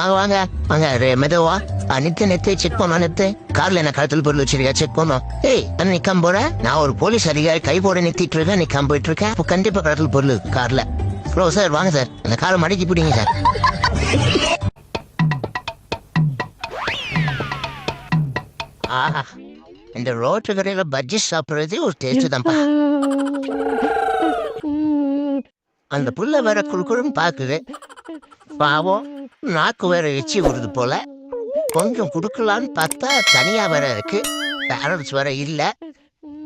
வாங்க வாங்க. வாங்க மெதுவா நித்து நித்து செக் பண்ணோம் நித்து. கார்ல என்ன கழுத்தில் பொருள் வச்சிருக்கா செக் பண்ணோம் ஏய் அண்ணன் நிக்காம போற. நான் ஒரு போலீஸ் அதிகாரி கை போட நிறுத்திட்டு இருக்கேன் நிக்காம போயிட்டு இருக்கேன் அப்போ கண்டிப்பா கழுத்தில் பொருள் கார்ல. ப்ரோ சார் வாங்க சார் அந்த காரை மடக்கி பிடிங்க சார் ஆஹா. இந்த ரோட்டு கடையில பஜ்ஜி சாப்பிடுறது ஒரு டேஸ்ட் தான்ப்பா. அந்த புள்ள வேற குறுக்குறுன்னு பாக்குது. பாவம் நாக்கு வேற எச்சி விடுது போல. கொஞ்சம் குடுக்கலான்னு பார்த்தா தனியா வேற இருக்கு. பேரண்ட்ஸ் வேற இல்ல.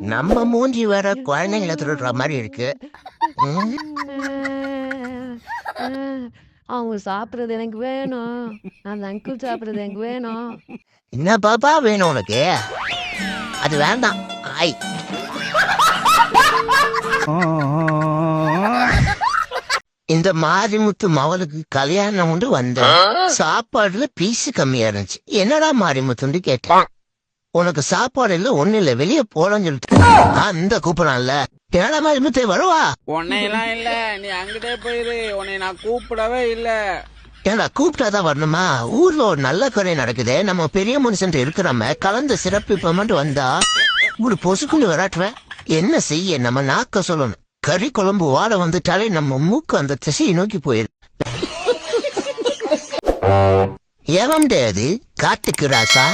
நம்ம மூஞ்சி வேற குழந்தைங்களை திருடுற மாதிரி இருக்கு. அவங்க சாப்பிட்றது எனக்கு வேணும். அந்த அங்கிள் சாப்பிட்றது எனக்கு வேணும். என்ன பாப்பா வேணும் உனக்கு? அது வேண்டாம். ஐ இந்த மாரிமுத்து மவளுக்கு கல்யாணம் உண்டு வந்த சாப்பாடுல பீஸ் கம்மியா இருந்துச்சு. என்னடா மாரிமுத்துன்னு கேட்டேன். உனக்கு சாப்பாடு இல்ல ஒண்ணு இல்ல வெளியே போலன்னு சொல்லிட்டு. அந்த கூப்பிடலாம்ல என்னடா மாரிமுத்து வருவா? உன்னையெல்லாம் இல்ல. நீ அங்கிட்டே போயிரு. உன்னை நான் கூப்பிடவே இல்ல. ஏண்டா கூப்பிட்டாதான் வரணுமா? ஊர்ல ஒரு நல்ல குறை நடக்குதே. நம்ம பெரிய மனுஷன் இருக்கிறாம கலந்து சிறப்பிப்போம்னு வந்தா இப்படி பொசுக்குன்னு விராட்டுவேன் என்ன செய்ய? நம்ம நாக்க சொல்லணும். கறி குழம்பு வாட வந்துட்டாலே நம்ம மூக்கு அந்த திசையை நோக்கி போயிரு. ஏவம்டே அது காட்டுக்கு ராசா.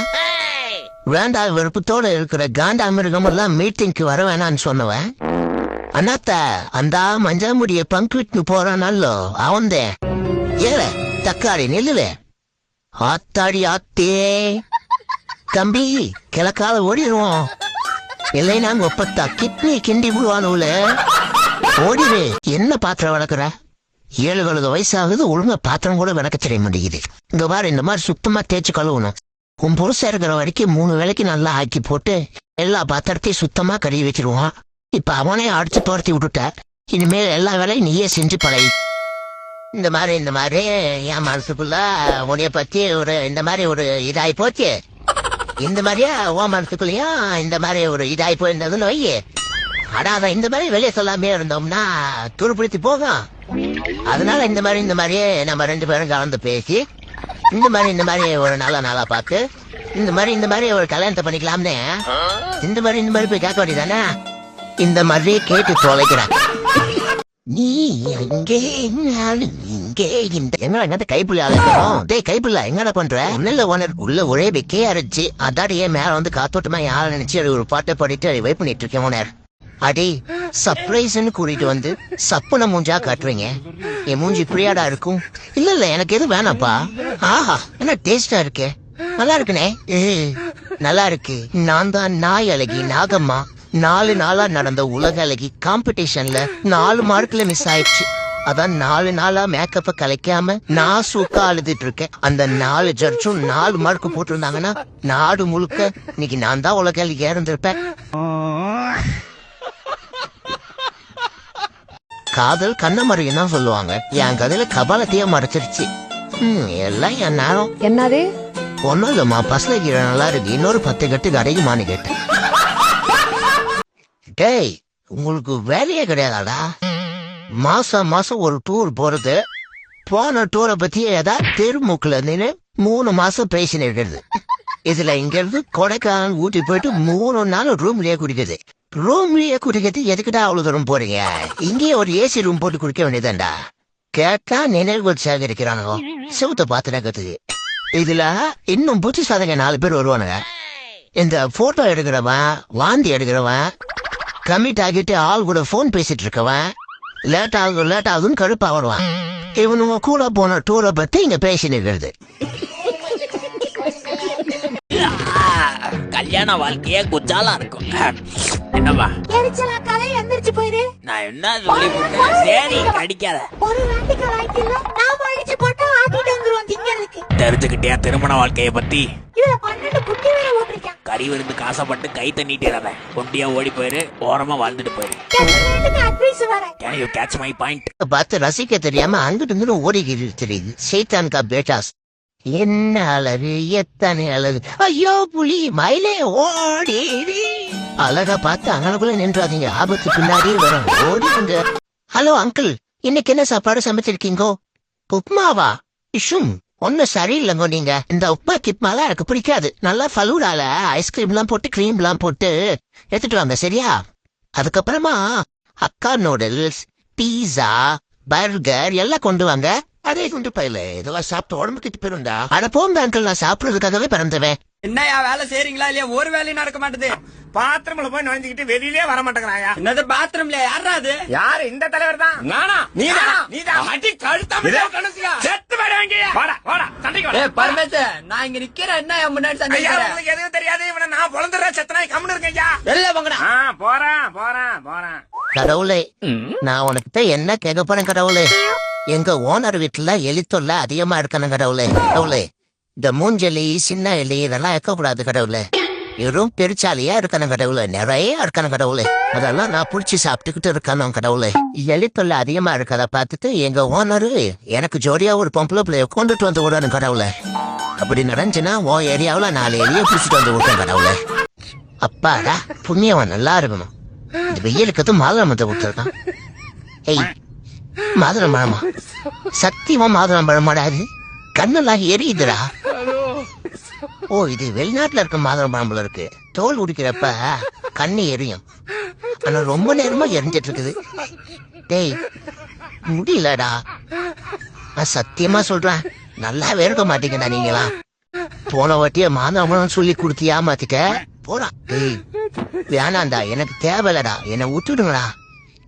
வேண்டா விருப்பத்தோட இருக்கிற காண்டா மிருகம் எல்லாம் மீட்டிங்க்கு வர வேணான்னு சொன்னவன். அண்ணாத்த அந்த மஞ்சாமுடிய பங்குவிட்டு போறானல்லோ அவன்தேன் ஏல தக்காளி நெல்லுல. ஆத்தாடி ஆத்தே. தம்பி கிழக்கால ஓடிடுவோம் இல்லைன்னா ஒப்பத்தா கிட்னி கிண்டி விடுவானுல. ஓடிவே என்ன பாத்திரம் வளர்க்குற? ஏழு கழுத வயசாகுது ஒழுங்கா பாத்திரம் கூட விளக்க தெரிய மாட்டேங்குது. இந்த மாதிரி இந்த மாதிரி சுத்தமா தேய்ச்சி கழுவணும். உன் புருஷ இருக்கிற வரைக்கும் மூணு வேலைக்கு நல்லா ஆக்கி போட்டு எல்லா பாத்திரத்தையும் சுத்தமா கழுவி வச்சிருவான். இப்ப அவனே அடிச்சு துரத்தி விட்டுட்ட. இனிமேல் எல்லா வேலையும் நீயே செஞ்சு பழகி. இந்த மாதிரி இந்த மாதிரி என் மனசுக்குள்ள உன்னைய பத்தி ஒரு இந்த மாதிரி ஒரு இதாகி போச்சு. இந்த மாதிரியா உன் மனசுக்குள்ளயும் இந்த மாதிரி ஒரு இதாய் போயிருந்ததுன்னு வை ஆனா இந்த மாதிரி வெளியே சொல்லாமே இருந்தோம்னா துருப்பிடித்து போகும். அதனால இந்த மாதிரி இந்த மாதிரியே நம்ம ரெண்டு பேரும் கலந்து பேசி இந்த மாதிரி இந்த மாதிரி ஒரு நல்ல நாளா பார்த்து இந்த மாதிரி இந்த மாதிரி ஒரு கல்யாணத்தை பண்ணிக்கலாம்னே. இந்த மாதிரி இந்த மாதிரி போய் கேட்க வேண்டியதானே? இந்த மாதிரி கேட்டு தொலைக்கிறேன். நீ எங்கே நான் இங்கே இந்த என்ன என்னத்த கைப்புள்ளி அழைக்கணும் டேய் கைப்புள்ள எங்கடா பண்ற? உன்னில ஓனர் உள்ள ஒரே வெக்கையா இருந்துச்சு அதாடியே மேல வந்து காத்தோட்டமா யார நினைச்சு அது ஒரு பாட்டை பாடிட்டு அதை வெயிட் பண்ணிட்டு இருக்கேன் ஓனர். அடே சர்ப்ரைஸ்ன்னு கூட்டிட்டு வந்து சப்புன மூஞ்சா காட்டுறீங்க. என் மூஞ்சி இப்படியாடா இருக்கும்? இல்ல இல்ல எனக்கு எதுவும் வேணாப்பா ஆஹா என்ன டேஸ்டா இருக்கே? நல்லா இருக்குனே? ஏ நல்லா இருக்கு. நான் தான் நாய் அழகி நாகம்மா. நாலு நாளா நடந்த உலக அழகி காம்படிஷன்ல நாலு மார்க்ல மிஸ் ஆயிடுச்சு. அதான் நாலு நாளா மேக்கப்ப கலைக்காம நான் சூக்கா அழுதுட்டு இருக்கேன். அந்த நாலு ஜட்ஜும் நாலு மார்க் போட்டிருந்தாங்கன்னா நாடு முழுக்க இன்னைக்கு நான் தான் உலக அழகி இருந்திருப்பேன். காதல் கண்ணமறையும் தான் சொல்லுவாங்க. என் கதையில கபாலத்தையே மறைச்சிருச்சு. ம், எல்லாம் என் நேரம். என்னது? ஒன்னும் இல்லம்மா பஸ்ல கீழே நல்லா இருக்கு. இன்னொரு பத்து கட்டு கிடைக்குமான்னு கேட்டேன். டேய் உங்களுக்கு வேலையே கிடையாதாடா? மாசம் மாசம் ஒரு டூர் போறது. போன டூரை பத்தி ஏதாவது தெருமுக்குல நின்று மூணு மாசம் பேசினு இருக்கிறது. இதுல இங்க இருந்து கொடைக்கானல் ஊட்டி போயிட்டு மூணு நாள் ரூம்லயே குடிக்குது. ரூம்லயே குடிக்கிறது எதுக்குடா அவ்வளவு தூரம் போறீங்க இங்கேயே ஒரு ஏசி ரூம் போட்டு குடிக்க வேண்டியதாண்டா கேட்டா நினைவுகள் சேகரிக்கிறானுங்க செவுத்த பார்த்து நகத்துக்கு இதுல இன்னும் புத்திசாதங்க நாலு பேர் வருவானுங்க இந்த போட்டோ எடுக்கிறவன் வாந்தி எடுக்கிறவன் கமிட் ஆகிட்டு ஆள் கூட போன் பேசிட்டு இருக்கவன் லேட் ஆகும் லேட் ஆகுதுன்னு கடுப்பா வருவான் இவனுங்க கூட போன டூரை பத்தி இங்க பேசிட்டு இருக்கிறது கல்யாண வாழ்க்கையே குஜாலா இருக்கும். என்னம்மா? எரிச்சலா கலை எந்திரிச்சு போயிரு. நான் என்ன சொல்லி கொடுத்தேன்? சரி கடிக்காத. ஒரு வாட்டிக்கு வாய்க்கில்ல நாம அடிச்சு போட்டா ஆட்டிட்டு வந்துருவோம் திங்கிறதுக்கு தெரிஞ்சுக்கிட்டியா திருமண வாழ்க்கைய பத்தி? இதுல பன்னெண்டு குட்டி வேற போட்டிருக்கான் கறி விருந்துக்கு ஆசைப்பட்டு கை தண்ணிட்டு ஒண்டியா ஓடி போயிரு ஓரமா வாழ்ந்துட்டு போயிரு. Can you catch my point பார்த்து ரசிக்க தெரியாம அங்கிட்டு இங்கிட்டு ஓடிக்கிட்டு தெரியுது சைத்தான் கா பேட்டாஸ். என்ன அழகு எத்தனை அழகு ஐயோ புலி மயிலே ஓடி அழகா பார்த்து அங்கனக்குள்ள நின்றாதீங்க. ஆபத்து பின்னாடி வரும். ஓடிங்க ஹலோ அங்கிள். இன்னைக்கு என்ன சாப்பாடு சமைச்சிருக்கீங்கோ? உப்மாவா? இஷும் ஒன்னும் சரியில்லைங்கோ நீங்க. இந்த உப்மா கிப்மாலாம் எனக்கு பிடிக்காது. நல்லா ஃபலூடால. ஐஸ்கிரீம்லாம் போட்டு கிரீம்லாம் போட்டு எடுத்துட்டு வாங்க சரியா? அதுக்கப்புறமா அக்கா நூடுல்ஸ் பீஸா பர்கர் எல்லாம் கொண்டு வாங்க. அதே கொண்டு போயில இதெல்லாம் சாப்பிட்டு உடம்பு கிட்ட போயிருந்தா அட போங்க அங்கிள் நான் சாப்பிடுறதுக்காகவே பிறந்தவன் என்னையா வேலை செய்றீங்களா இல்லையா? ஒரு வேலையும் நடக்க மாட்டேது. பாத்ரூம்ல போய் நுழைஞ்சுக்கிட்டு வெளியிலே வர மாட்டேங்கிறாயா என்னது பாத்ரூம்ல? யாரா அது? யாரு? இந்த தலைவர் தான். நானா? நீதான், நீதான். அடி கழுத்தாம இது? கணசியா? செத்து போயிடுவாங்க வாடா வாடா சண்டைக்கு வாடா. ஏய் பரமேச நான் இங்க நிக்கிறேன். என்ன என் முன்னாடி சண்டை எதுவும் தெரியாது. இவனை நான் பொழந்துடுறேன் செத்தனாய் கம்முன்னு இருக்கேன் ஐயா. வெளில போங்கடா ஆ போறேன் போறேன் போறேன். கடவுளே நான் உனக்கிட்ட என்ன கேட்க போறேன் கடவுளே? எங்க ஓனர் வீட்டுல எலி தொல்லை அதிகமா இருக்கணும் கடவுளே. கடவுளே இந்த மூஞ்செலி சின்ன எலி இதெல்லாம் இருக்கக்கூடாது கடவுளே. வெறும் பெருச்சாலியா இருக்கணும் கடவுளே. நிறைய இருக்கணும் கடவுளே. அதெல்லாம் நான் புடிச்சு சாப்பிட்டுக்கிட்டு இருக்கணும் கடவுளே. எலி தொல்லை அதிகமா இருக்கதை பார்த்துட்டு எங்க ஓனரு எனக்கு ஜோடியா ஒரு பொம்பளை பிள்ளைய கொண்டுட்டு வந்து விடணும் கடவுளே. அப்படி நடந்துச்சுன்னா உன் ஏரியாவில் நாலு எலியை பிடிச்சிட்டு வந்து விட்டேன் கடவுளே. அப்பாடா புண்ணியவன் நல்லா இருக்கணும். இந்த வெயிலுக்கு மாதுளை மத்தை கொடுத்துருக்கான். ஏய் மாதுளம் பழமா? சத்தியமா மாதுளம் பழமாடா இது. கண்ணெல்லாம் எரியுதுடா. ஓ இது வெளிநாட்டுல இருக்க மாதுளை பழம்புல இருக்கு. தோல் உடிக்கிறப்ப கண்ணு எரியும். ஆனா ரொம்ப நேரமா எரிஞ்சிட்டு இருக்குது டேய் முடியலடா. நான் சத்தியமா சொல்றேன் நல்லாவே இருக்க மாட்டீங்கடா நீங்களா போன வாட்டிய மாதம் சொல்லி கொடுத்து ஏமாத்திட்ட போடா. டேய் வேணாண்டா எனக்கு தேவையில்லடா. என்னை விட்டுடுங்களா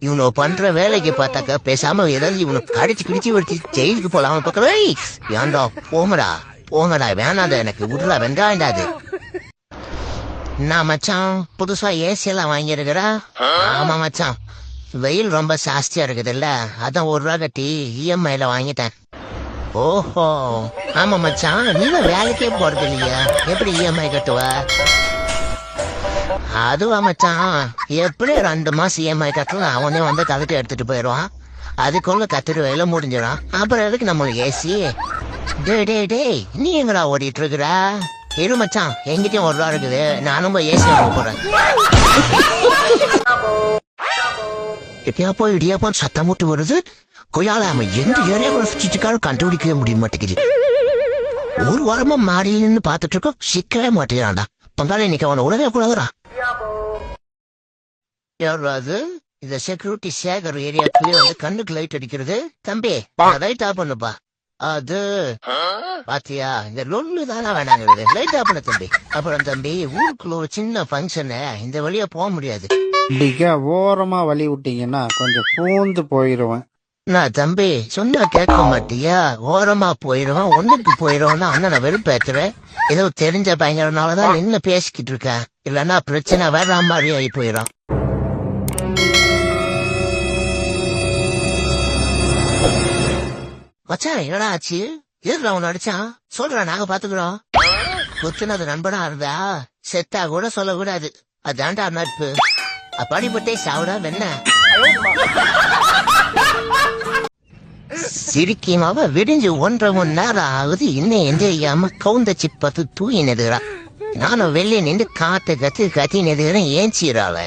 இவனை பண்ற வேலைக்கு பார்த்தாக்க பேசாம ஏதாவது இவனுக்கு கடிச்சு கிடிச்சு வச்சு ஜெயிலுக்கு போலாம் பக்கம். ஏன்டா போமடா போங்கடா வேணாத எனக்கு விடுறா வெங்காயண்டாது நான் மச்சான் புதுசா ஏசி எல்லாம் வாங்கியிருக்கிறா? ஆமா மச்சான். வெயில் ரொம்ப ஜாஸ்தியா இருக்குதுல்ல அதான் ஒரு ரூபா கட்டி இஎம்ஐல வாங்கிட்டேன். ஓஹோ. ஆமா மச்சான் நீங்க வேலைக்கே போறது இல்லையா? எப்படி இஎம்ஐ கட்டுவ? அதுவா மச்சான். எப்படி ரெண்டு மாசம் இஎம்ஐ கட்டலாம் அவனே வந்து கலட்டி எடுத்துட்டு போயிடுவான். அதுக்குள்ள கத்துட்டு வேலை முடிஞ்சிடும். அப்புறம் எதுக்கு நம்மளுக்கு ஏசி? டேய் டேய் டேய் நீ எங்கடா ஓடிட்டு இருக்கிற இரு மச்சான் எங்கிட்டயும் ஒரு ரூபா இருக்குது. நானும் போய் ஏசி வாங்க போறேன். எப்பயா இடியாப்பம் சத்தம் போட்டு வருது? கொய்யால அவன் எந்த ஏரியாவில் சுற்றிட்டுக்காரும் கண்டுபிடிக்கவே முடிய மாட்டேங்குது. ஒரு வாரமா மாடியில் நின்று பார்த்துட்டு இருக்கோம் சிக்கவே மாட்டேங்கிறான்டா. பங்காளி இன்னைக்கு அவனை உடனே கூடாதுடா. யார் அது? இந்த செக்யூரிட்டி சேகர் ஏரியாக்குள்ளே வந்து கண்ணுக்கு லைட் அடிக்கிறது. தம்பி லைட் ஆஃப் பண்ணுப்பா. அது. பாத்தியா இந்த லொல்லு தானே வேணாங்கிறது. லைட் ஆஃப் பண்ண தம்பி. அப்புறம் தம்பி ஊருக்குள்ள ஒரு சின்ன ஃபங்க்ஷனு இந்த வழியா போக முடியாது. இப்படிக்கா ஓரமா வழி விட்டீங்கன்னா கொஞ்சம் பூந்து போயிருவேன். நான் தம்பி சொன்னா கேட்க மாட்டியா? ஓரமா போயிடுவான் ஒண்ணுக்கு போயிடுவான் அண்ணனை வெறுப்பேத்துறேன் ஏதோ தெரிஞ்ச பயங்கரனாலதான் நின்னு பேசிக்கிட்டு இருக்கேன். இல்லன்னா பிரச்சனை வேற மாதிரி ஆகி போயிடும் மச்சான் என்னடா ஆச்சு? எதுல உன் அடிச்சான்? சொல்றா நாங்க பாத்துக்கிறோம். குத்துனது நண்பனா இருந்தா செத்தா கூட சொல்லக்கூடாது. அதான்டா நட்பு. அப்படிப்பட்டே சாவுடா வெண்ண. சிரிக்கிமாவ விடிஞ்சு ஒன்றரை மணி நேரம் ஆகுது. இன்னும் எந்திரிக்காம கவுந்தச்சி பார்த்து சிப்பத்து தூங்கி நானும் வெளியே நின்று காத்து கத்து கத்தி நெதுகிறேன் ஏஞ்சிடாள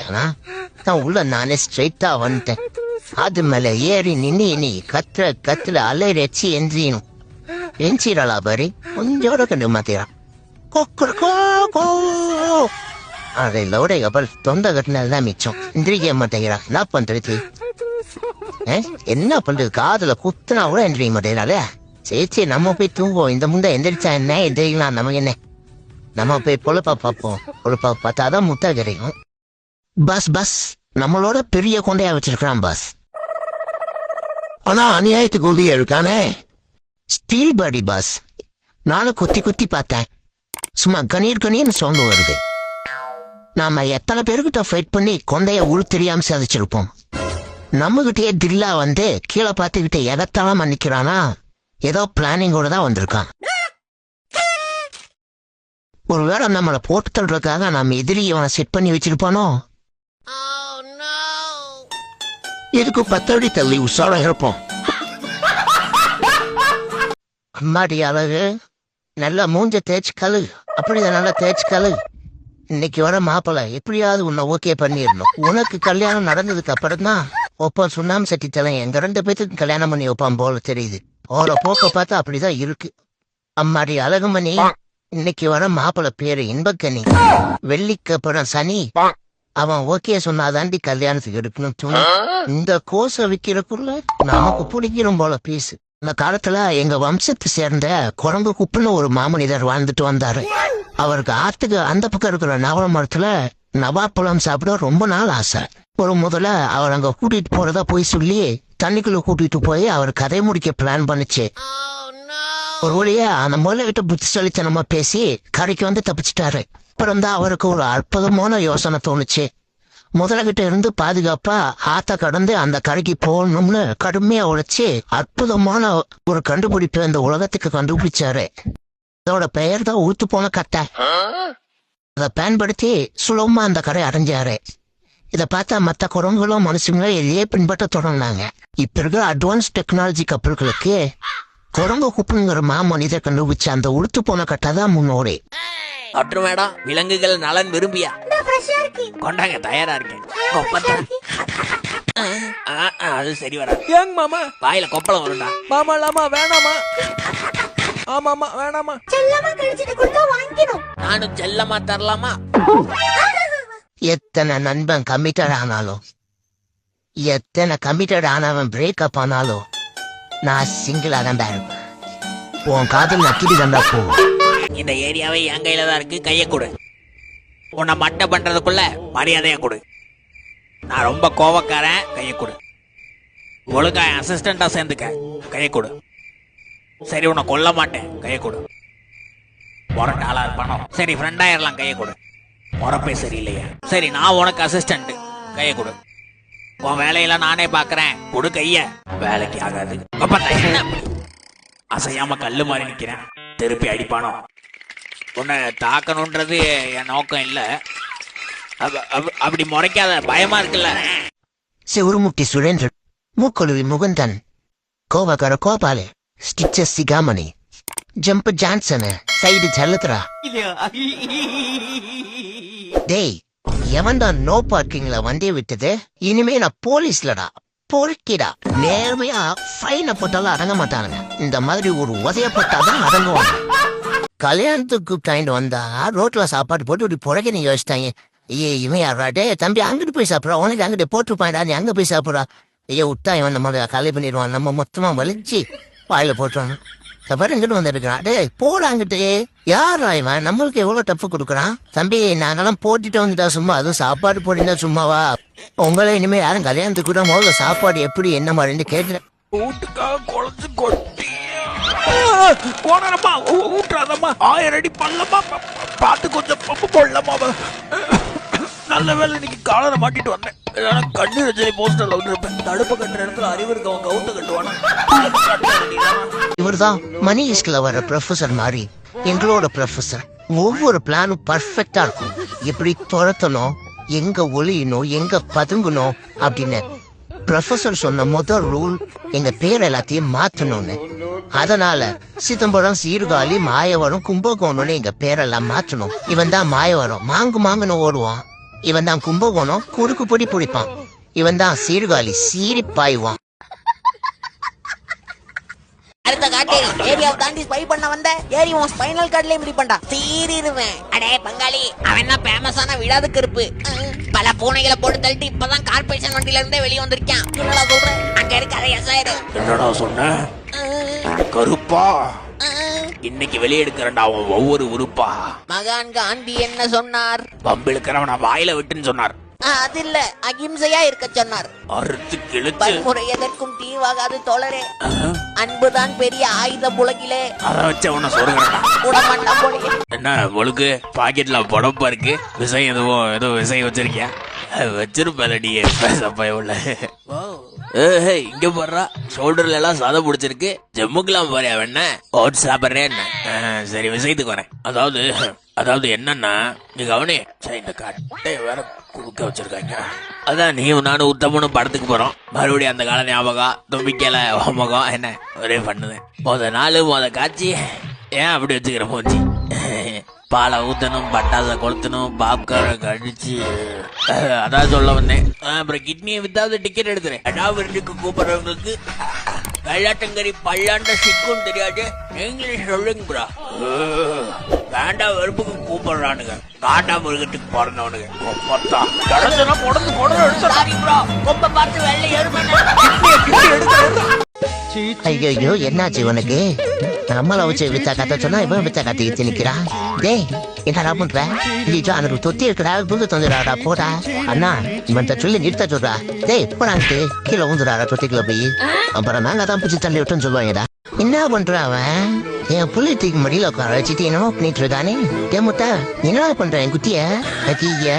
நான் உள்ள நானே ஸ்ட்ரைட்டா வந்துட்டேன். அது மேல ஏறி நின்று இனி கத்துற கத்துல அலை ரெச்சி எந்திரியும் எஞ்சிடலா பாரு கொஞ்சோட கண்டு மாத்திரா. கோ அதை லோட கப்பல் தொந்த கட்டினதுதான் மிச்சம். எந்திரிக்க மாட்டேங்கிறான் என்ன பண்றது? ஏ, என்ன பண்றது? காதுல குத்துனா கூட எந்திரிக்க மாட்டேங்கிறாளே. சரி சரி நம்ம போய் தூங்குவோம். இந்த முண்டை எந்திரிச்சா என்ன? எந்திரிக்கலாம். நமக்கு என்ன? நம்ம போய் பொழப்பா பார்ப்போம். பொழப்பா பார்த்தாதான் முட்டை கிடைக்கும் பஸ் பஸ். நம்மளோட பெரிய கொண்டையா வச்சிருக்கிறான் பஸ். ஆனா அநியாயத்துக்கு உதவியா இருக்கானே ஸ்டீல் பாடி பஸ் நானும் குத்தி குத்தி பார்த்தேன் சும்மா கணீர் கணீர்னு சவுண்டு வருது நாம எத்தனை பேருக்கிட்ட ஃபைட் பண்ணி கொண்டைய உரு தெரியாம சாதிச்சிருப்போம் நம்மகிட்டயே தில்லா வந்து கீழே பார்த்துக்கிட்டு எதத்தாலும் மன்னிக்கிறானா ஏதோ பிளானிங்கோட தான் வந்திருக்கான் ஒருவேளை நம்மளை போட்டு தள்ளுறதுக்காக நம்ம எதிரி அவனை செட் பண்ணி வச்சிருப்பானோ இதுக்கு பத்தடி தள்ளி உஷாரா இருப்போம் அம்மாடி அழகு. நல்லா மூஞ்ச தேய்ச்சி கழு அப்படிதான் நல்லா தேய்ச்சி கழு இன்னைக்கு வர மாப்பிள்ள எப்படியாவது உன்னை ஓகே பண்ணிடணும். உனக்கு கல்யாணம் நடந்ததுக்கு அப்புறம் தான் ஒப்பம் சுண்ணாம சட்டி தலை எங்க ரெண்டு பேத்துக்கு கல்யாணம் பண்ணி வைப்பான் போல தெரியுது. போற போக்க பார்த்தா அப்படிதான் இருக்கு. அம்மாடி அழகுமணி இன்னைக்கு வர மாப்பிள்ள பேரு இன்பக்கனி. வெள்ளிக்கப்புறம் சனி. அவன் ஓகே சொன்னாதாண்டி கல்யாணத்துக்கு எடுக்கணும் துணி இந்த கோச விக்கிறக்குள்ள நமக்கு பிடிக்கிறோம் போல பீஸ். இந்த காலத்துல எங்க வம்சத்தை சேர்ந்த குரங்கு குப்புன்னு ஒரு மாமனிதர் வாழ்ந்துட்டு வந்தாரு. அவருக்கு ஆத்துக்கு அந்த பக்கம் இருக்கிற நவர மரத்துல நவாப்பழம் சாப்பிட ரொம்ப நாள் ஆசை. ஒரு முதல்ல அவர் அங்க கூட்டிட்டு போறதா போய் சொல்லி தண்ணிக்குள்ள கூட்டிட்டு போய் அவர் கதை முடிக்க பிளான் பண்ணுச்சு. ஒரு வழியா அந்த முதல்ல கிட்ட புத்திசாலித்தனமா பேசி கரைக்கு வந்து தப்பிச்சிட்டாரு. அப்புறம் தான் அவருக்கு ஒரு அற்புதமான யோசனை தோணுச்சு. முதலகிட்ட இருந்து பாதுகாப்பா ஆத்த கடந்து அந்த கரைக்கு போகணும்னு கடுமையா உழைச்சி அற்புதமான ஒரு கண்டுபிடிப்பு இந்த உலகத்துக்கு கண்டுபிடிச்சாரு. அதோட பெயர் தான் ஊத்து போன கட்டை. அதை பயன்படுத்தி சுலபமா அந்த கரை அடைஞ்சாரு. இதை பார்த்தா மற்ற குரங்குகளும் மனுஷங்களும் இதையே பின்பற்ற தொடங்கினாங்க. இப்ப இருக்கிற அட்வான்ஸ் டெக்னாலஜி கப்பல்களுக்கு குரங்கு குப்புங்கிற மாமனிதர் கண்டுபிடிச்ச அந்த உளுத்து போன கட்டை தான் முன்னோடி. டாக்டர் மேடம் விலங்குகள் நலன் விரும்பியா? கொண்டாங்க தயாரா இருக்கேன். கொப்பத்தான். ஆ, ஆ, அது சரி வராது. ஏங்க மாமா. வாயில கொப்பளம் வரும்டா. மாமா இல்லாமா வேணாமா? ஆமாமா வேணாமா செல்லமா கழிச்சிட்டு கொடுத்தா வாங்கிடும். நானும் செல்லமா தரலாமா? எத்தனை நண்பன் கமிட்டட் ஆனாலும் எத்தனை கமிட்டட் ஆனவன் பிரேக்கப் ஆனாலும் நான் சிங்கிளா தான்டா இருப்பேன் உன் காதல் நக்கிடி தான்டா போ இந்த ஏரியாவே என் கையில தான் இருக்கு. கையை கொடு. உன்னை மட்டை பண்றதுக்குள்ள மரியாதையை கொடு. நான் ரொம்ப கோவக்காரன். கையை கொடு. ஒழுங்கா என் அசிஸ்டண்டா சேர்ந்துக்க. கையை கொடு. சரி உன்னை கொல்ல மாட்டேன். கையை கொடு. முரட்டாளா இருப்பானோ? சரி ஃப்ரெண்டாயிரலாம் கையை கொடு. முறப்பே சரியில்லையா. சரி நான் உனக்கு அசிஸ்டன்ட் கையை கொடு. உன் வேலையெல்லாம் நானே பாக்குறேன். கொடு கைய. வேலைக்கு ஆகாது. அப்ப அசையாம கல்லு மாதிரி நிக்கிறேன். திருப்பி அடிப்பானோ? உன்னை தாக்கணுன்றது என் நோக்கம் இல்ல. அப்ப- அப்ப- அப்படி முறைக்காத பயமா இருக்குல்ல. செவுருமுட்டி சுரேந்திரன் மூக்கொழுவி முகுந்தன். கோவக்கார Gopalu. Stitcher Sigamani. Jump Johnson side ஜல்லத்ரா டேய் எவன்டா நோ பார்க்கிங்ல வண்டியை விட்டது? இனிமே நான் போலீஸ்லடா. பொறுக்கிடா. நேர்மையா ஃபைனை போட்டாலும் அடங்க மாட்டானுங்க. இந்த மாதிரி ஒரு உதய போட்டாதான் அடங்குவாங்க. கல்யாணத்துக்கு கூப்பிட்டாண்டு வந்தா ரோட்ல சாப்பாடு போட்டு இப்படி புழக்க நீ யோசிச்சாங்க. ஐயே இவன் யாராட்டே டே தம்பி அங்கிட்டு போய் சாப்பிட்றா. உனக்கு அங்கிட்டு போட்டுருப்பான்டா நீ அங்க போய் சாப்பிட்றா. ஐயோ விட்டா இவன் நம்ம கலை பண்ணிடுவான். நம்ம மொத்தமா வலிச்சு வாயில போட்டுருவான். அப்புறம் இங்கிட்டு வந்துருக்கான் டேய் போடா அங்கிட்டு. யாரா இவன்? நம்மளுக்கு எவ்வளவு டப்பு கொடுக்குறான்? தம்பி நாங்கெல்லாம் போட்டுட்டு வந்துட்டா சும்மா அதுவும் சாப்பாடு போட்டிருந்தா சும்மாவா? உங்களை இனிமே யாரும் கல்யாணத்துக்கு கூட முதல்ல சாப்பாடு எப்படி என்ன மாதிரின்னு கேட்குறேன். வீட்டுக்காக குழந்தை கொட்டி கோணரம்மா ஊற்றாதம்மா ஆயிரம் அடி பண்ணலம்மா. பார்த்து கொஞ்சம் பப்பு போடலாமா நல்ல வேலை இன்னைக்கு காலரை மாட்டிட்டு வந்தேன். இல்லைன்னா கண்ணு ரஜினி போஸ்டர்ல வந்து தடுப்பு கட்டுற இடத்துல அறிவு இருக்கவன் கவுத்து கட்டுவானா? இவர்தான் மணி இஸ்ல வர ப்ரொஃபசர் மாதிரி எங்களோட ப்ரொஃபசர் ஒவ்வொரு பிளானும் பர்ஃபெக்டா இருக்கும். எப்படி துரத்தணும் எங்க ஒளியணும் எங்க பதுங்கணும் அப்படின்னு ப்ரொஃபசர் சொன்ன முதல் ரூல் எங்க பேர் எல்லாத்தையும் மாத்தணும்னு. அதனால சிதம்பரம் சீர்காழி மாயவரம் கும்பகோணம்னு எங்க பேரெல்லாம் மாற்றணும் இவன் தான் மாயவரம். மாங்கு மாங்குன்னு ஓடுவான். இவன் தான் கும்பகோணம் குறுக்கு பொடி பிடிப்பான். இவன் தான் சீர்காழி சீறி பாய்வான் அடுத்த காட்டேரி ஏரியாவை தாண்டி ஸ்பை பண்ண வந்த ஏரி உன் ஸ்பைனல் கார்ட்லயே பண்ணா. தீரிடுவேன் அடே பங்காளி அவன் தான் ஃபேமஸான விடாத கருப்பு. பல பூனைகளை போட்டு தள்ளிட்டு இப்பதான் கார்பரேஷன் வண்டியில இருந்தே வெளியே வந்திருக்கான். என்னடா சொல்றேன் அங்க இருக்கிற எஸ்ஐரு என்னடா சொன்ன? கருப்பா? இன்னைக்கு வெளியெடுக்கிறேன்டா அவன் ஒவ்வொரு உறுப்பா மகான் காந்தி என்ன சொன்னார்? பம்பிழுக்கிறவன் வாயில விட்டுன்னு சொன்னார். அது இல்ல அகிம்சையா இருக்க சொன்னார். அறுத்து கிழிச்சு வன்முறை எதற்கும் தீர்வாகாது தோழரே. அன்புதான் பெரிய ஆயுதம் உலகிலே. அதை வச்சு போலயே என்ன முழுக்கு பாக்கெட்ல புடப்பா இருக்கு. விசை எதுவும் ஏதோ விசை வச்சிருக்கியா? வச்சிருப்பலடி பேச பயவுள்ள ஏய் இங்க போடுறா ஷோல்டர்ல எல்லாம் சதை பிடிச்சிருக்கு. ஜம்முக்கெல்லாம் போறியா வேண ஓட்ஸ் சாப்பிட்றேன் சரி விஷயத்துக்கு வரேன். அதாவது அதாவது என்னன்னா நீ கவனி சரி இந்த கட்டை வேற குறுக்க வச்சிருக்காங்க. அதான் நீ நானும் உத்தமனும் படத்துக்கு போறோம். மறுபடியும் அந்த கால ஞாபகம் தும்பிக்கல ஹோமகம் என்ன? ஒரே பண்ணுது. முத நாள் முத காட்சி. ஏன் அப்படி வச்சுக்கிற போச்சு? பாலை ஊற்றணும் பட்டாசை கொளுத்தணும் பாப்கார்ன் கழிச்சு அதான் சொல்ல வந்தேன். அப்புறம் கிட்னியை வித்தாவது டிக்கெட் எடுத்துறேன் அடாவிருந்துக்கு கூப்பிடுறவங்களுக்கு வெள்ளாட்டங்கரி பல்லாண்ட சிக்கும் தெரியாது. இங்கிலீஷ் சொல்லுங்க ப்ரா. வேண்டாம் வெறுப்புக்கு கூப்பிடுறானுங்க. காண்டா மிருகத்துக்கு பிறந்தவனுங்க கொப்பத்தா. கடந்தனா பொடந்து பொடந்து சாரி ப்ரோ கொம்ப பார்த்து வெள்ளை எருமை ஐயோ என்னாச்சு உனக்கு? நம்மள வச்சு வித்த கத்த சொன்னா இவன் வித்த கத்திக்கிட்டு நிக்கிறான் டேய் என்னடா பண்ற? ஐயோ அவனுக்கு தொத்தி இருக்கிறா புது தந்துடாடா போடா. அண்ணா இவன் சொல்லி நிறுத்த சொல்றா. டேய் போடான்ட்டு கீழே ஊந்துடாடா தொட்டிக்குள்ள போய். அப்புறம் நாங்க தான் பிடிச்சி தள்ளி விட்டுன்னு சொல்லுவாங்கடா. என்ன பண்றான் அவன் என் புள்ளி தூக்கி மடியில உட்கார வச்சுட்டு என்னமோ பண்ணிட்டு இருக்கானே. டே முத்தா என்னடா பண்ற என் குட்டிய? ஐயா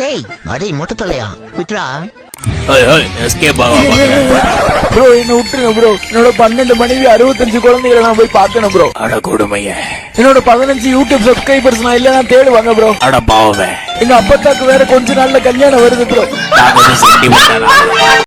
டேய் அடே மொட்டை விட்டுறா எஸ்கேப் ப்ரோ என்ன விட்டுருங்க ப்ரோ என்னோட பன்னெண்டு மனைவி அறுபத்தஞ்சு குழந்தைகளை நான் போய் பார்க்கணும் ப்ரோ அட கொடுமைய. என்னோட பதினஞ்சு யூடியூப் சப்ஸ்கிரைபர்ஸ் நான் இல்லைன்னா தேடுவாங்க ப்ரோ அட பாவமே. எங்க அப்பத்தாக்கு வேற கொஞ்ச நாள்ல கல்யாணம் வருது ப்ரோ